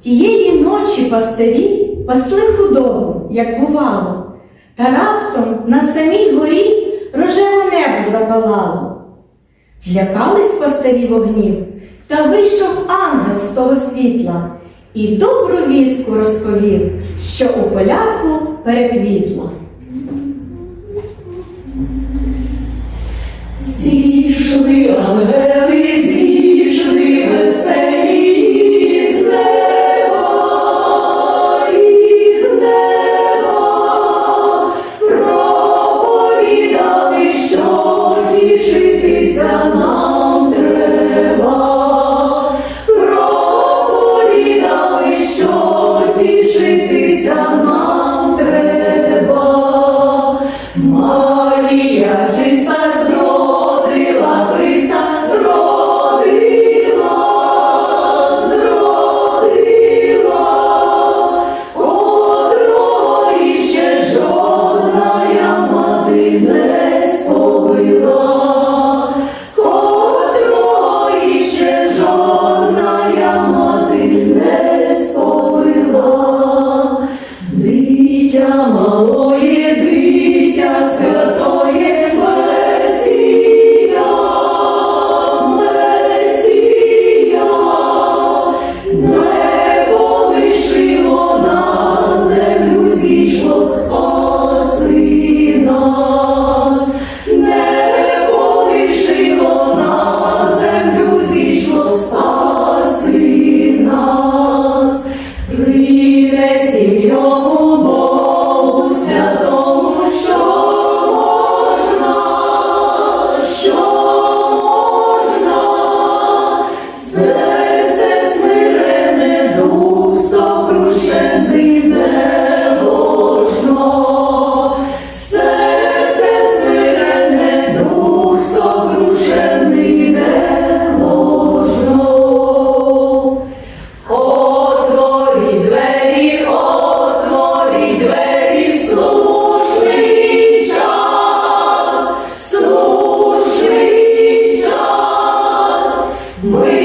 Тієї ночі пастирі пасли худобу, як бувало, та раптом на самій горі рожеве небо запалало. Злякались пастирі вогнів, та вийшов ангел з того світла і добру вістку розповів, що у колядку переквітла. Зійшли ангели, Mama, oh, Muito